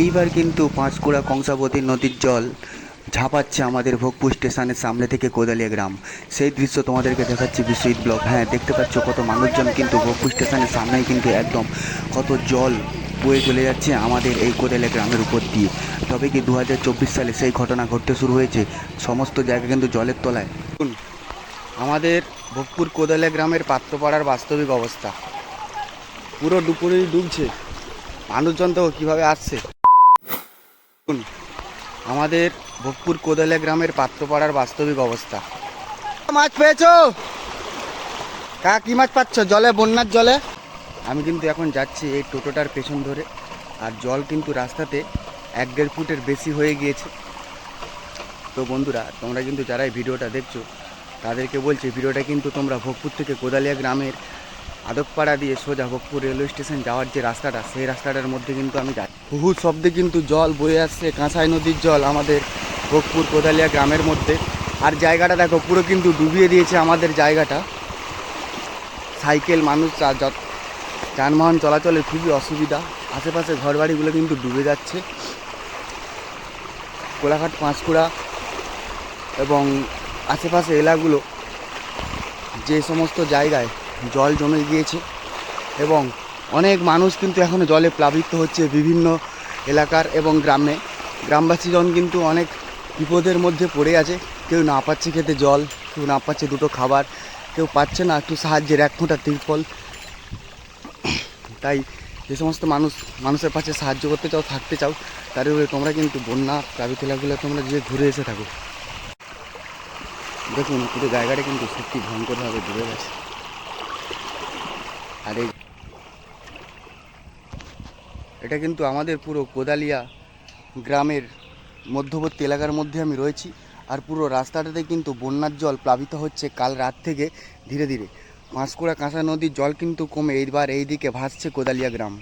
এইবার কিন্তু পাঁশকুড়া কংসাবতী নদীর জল ঝাঁপাচ্ছে আমাদের ভোগপুর স্টেশনের সামনে থেকে কোদালিয়া গ্রাম। সেই দৃশ্য তোমাদেরকে দেখাচ্ছি বিশ্বজিৎ ব্লক হ্যাঁ দেখতে পাচ্ছ কত মানুষজন কিন্তু ভোগপুর স্টেশনের সামনেই কিন্তু একদম কত জল বয়ে চলে যাচ্ছে আমাদের এই কোদালিয়া গ্রামের উপর দিয়ে। তবে কি দু হাজার চব্বিশ সালে সেই ঘটনা ঘটতে শুরু হয়েছে? সমস্ত জায়গা কিন্তু জলের তলায়। আমাদের ভোগপুর কোদালিয়া গ্রামের পাত্রপাড়ার বাস্তবিক অবস্থা। পুরো দুপুরেই ডুবছে। মানুষজন তো কীভাবে আসছে? আমাদের ভোগপুর কোদালিয়া গ্রামের পাত্রপাড়ার বাস্তবিক অবস্থা। মাছ পেয়েছ? কা কি মাছ পাচ্ছ? জলে বন্যার জলে? আমি কিন্তু এখন যাচ্ছি এই টোটোটার পেছন ধরে আর জল কিন্তু রাস্তাতে এক দেড় ফুটের বেশি হয়ে গিয়েছে। তো বন্ধুরা তোমরা কিন্তু যারা এই ভিডিওটা দেখছ তাদেরকে বলছি ভিডিওটা কিন্তু তোমরা ভোগপুর থেকে কোদালিয়া গ্রামের আদবপাড়া দিয়ে সোজা ভোগপুর রেলওয়ে স্টেশন যাওয়ার যে রাস্তাটা, সেই রাস্তাটার মধ্যে কিন্তু আমি যাই। বহু শব্দে কিন্তু জল বয়ে আসছে, কাঁসাই নদীর জল আমাদের ভোগপুর কোদালিয়া গ্রামের মধ্যে। আর জায়গাটা দেখো, পুরো কিন্তু ডুবিয়ে দিয়েছে আমাদের জায়গাটা। সাইকেল, মানুষ যানবাহন চলাচলে খুবই অসুবিধা। আশেপাশে ঘরবাড়িগুলো কিন্তু ডুবে যাচ্ছে। কোলাঘাট, পাঁশকুড়া এবং আশেপাশে এলাকাগুলো যে সমস্ত জায়গায় জল জমে গিয়েছে এবং অনেক মানুষ কিন্তু এখনও জলে প্লাবিত হচ্ছে বিভিন্ন এলাকার এবং গ্রামে। গ্রামবাসীজন কিন্তু অনেক বিপদের মধ্যে পড়ে আছে। কেউ না পাচ্ছে খেতে জল, কেউ না পাচ্ছে দুটো খাবার, কেউ পাচ্ছে না একটু সাহায্যের এক ফোঁটা তিরপল তাই যে সমস্ত মানুষ, মানুষের পাশে সাহায্য করতে চাও, থাকতে চাও, তার উপরে তোমরা কিন্তু বন্যা প্লাবিত এলাকাগুলো তোমরা যে ঘুরে এসে থাকো। দেখুন, পুরো জায়গাটা কিন্তু সত্যি ভয়ঙ্করভাবে ডুবে গেছে। আর। এই এটা কিন্তু আমাদের পুরো কোদালিয়া গ্রামের মধ্যবর্তী এলাকার মধ্যে আমি রয়েছি আর পুরো রাস্তাটাতে কিন্তু বন্যার জল প্লাবিত হচ্ছে কাল রাত থেকে ধীরে ধীরে। পাঁশকুড়া কাঁসা নদীর জল কিন্তু কমে এইবার এই দিকে ভাসছে কোদালিয়া গ্রাম।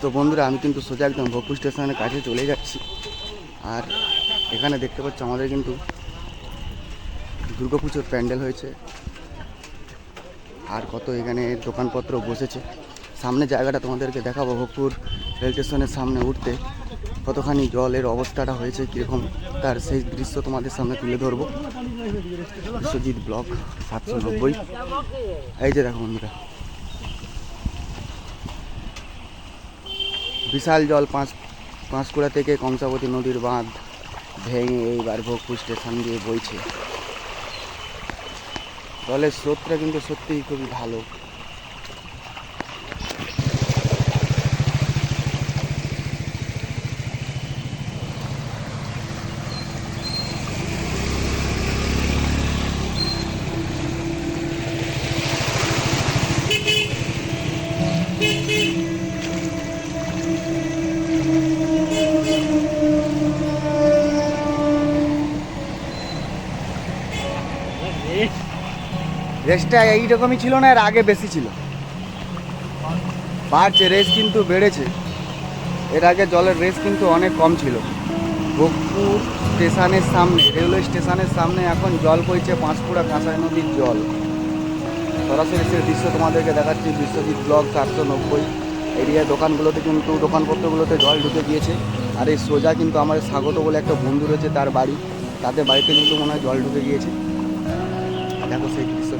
তো বন্ধুরা, আমি কিন্তু সোজা একদম ভোগপুর স্টেশনের কাছে চলে যাচ্ছি। আর এখানে দেখতে পাচ্ছ আমাদের কিন্তু দুর্গাপুজোর প্যান্ডেল হয়েছে। আর কত এখানে দোকানপত্র বসেছে। সামনে জায়গাটা তোমাদেরকে দেখাবো ভোগপুর রেল স্টেশনের সামনে উঠতে। কতখানি জলের অবস্থাটা হয়েছে, কীরকম তার সেই দৃশ্য তোমাদের সামনে তুলে ধরবো। বিশ্বজিৎ ব্লক সাতশো নব্বই। এই যে দেখো বন্ধুরা। বিশাল জল পাঁচ পাঁশকুড়া থেকে কংসাবতী নদীর বাঁধ ভেঙে এইবার ভোগপুর স্টেশন দিয়ে বইছে। জলের স্রোতটা কিন্তু সত্যিই খুবই ভালো। রেসটা এইরকমই ছিল না, এর আগে বেশি ছিল। বাড়ছে, রেস কিন্তু বেড়েছে। এর আগে জলের রেস কিন্তু অনেক কম ছিল। ভোগপুর স্টেশনের সামনে, রেলওয়ে স্টেশনের সামনে এখন জল বইছে পাঁশকুড়া কাঁসাই নদীর জল। সরাসরি সে দৃশ্য তোমাদেরকে দেখাচ্ছি, বিশ্বজিৎ ব্লক চারশো নব্বই এরিয়া দোকানগুলোতে কিন্তু, দোকানপত্রগুলোতে জল ঢুকে গিয়েছে। আর এই সোজা কিন্তু আমাদের স্বাগত বলে একটা বন্ধু রয়েছে তার বাড়ি। তাদের বাড়িতে কিন্তু মনে হয় জল ঢুকে গিয়েছে। দেখো সেই দৃশ্য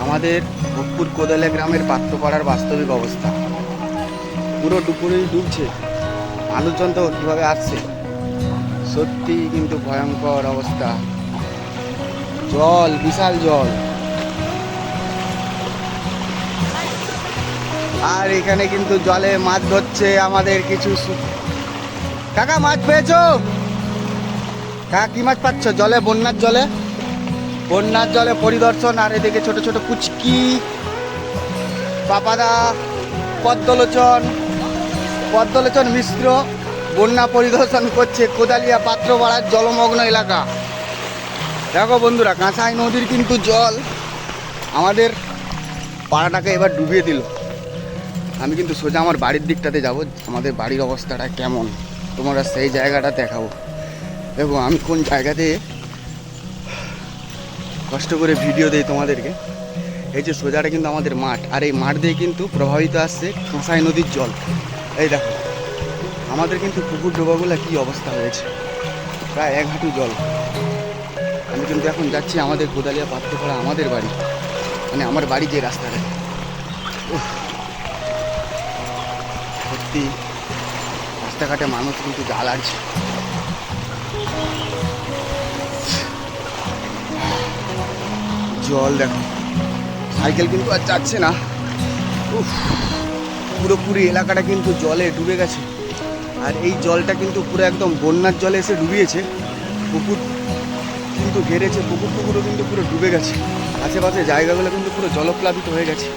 আমাদের ভোগপুর কোদালে গ্রামের পাত্রপাড়ার বাস্তবিক অবস্থা। পুরো ডুপুরেই ডুবছে। মানুষজন তো কীভাবে আসছে? সত্যি কিন্তু ভয়ঙ্কর অবস্থা। জল, বিশাল জল। আর এখানে কিন্তু জলে মাছ ধরছে আমাদের কিছু কাকা, মাছ পেয়েছ? কাকা, কি মাছ পাচ্ছ? জলে, বন্যার জলে? বন্যার জলে পরিদর্শন, আর এদিকে ছোট ছোট পুচকি, পাপাদা, পদ্মলোচন পদ্মলোচন মিশ্র বন্যা পরিদর্শন করছে কোদালিয়া পাত্র পাত্রপাড়ার জলমগ্ন এলাকা। দেখো বন্ধুরা, কাঁসাই নদীর কিন্তু জল আমাদের পাড়াটাকে এবার ডুবিয়ে দিল। আমি কিন্তু সোজা আমার বাড়ির দিকটাতে যাব। আমাদের বাড়ির অবস্থাটা কেমন? তোমরা সেই জায়গাটা দেখাবো দেখো, আমি কোন জায়গাতে কষ্ট করে ভিডিও দেই তোমাদেরকে? এই যে সোজাটা কিন্তু আমাদের মাঠ। আর এই মাঠ দিয়ে কিন্তু প্রভাবিত আসছে কাঁসাই নদীর জল। এই দেখো, আমাদের কিন্তু পুকুর ডোবাগুলো কী অবস্থা হয়েছে? প্রায় এক হাঁটু জল। আমি কিন্তু এখন যাচ্ছি আমাদের কোদালিয়া পাত্রপাড়া, আমাদের বাড়ি। মানে আমার বাড়ি যে রাস্তাটা। সত্যি রাস্তাঘাটে মানুষ কিন্তু জাল আছে জল দেখো, সাইকেল কিন্তু আর যাচ্ছে না। উফ, পুরোপুরি এলাকাটা কিন্তু জলে ডুবে গেছে। আর এই জলটা কিন্তু পুরো একদম বন্যার জলে এসে ডুবিয়েছে। পুকুর কিন্তু ঘেরেছে পুকুর পুকুরও কিন্তু পুরো ডুবে গেছে। আশেপাশে জায়গাগুলো কিন্তু পুরো জলপ্লাবিত হয়ে গেছে।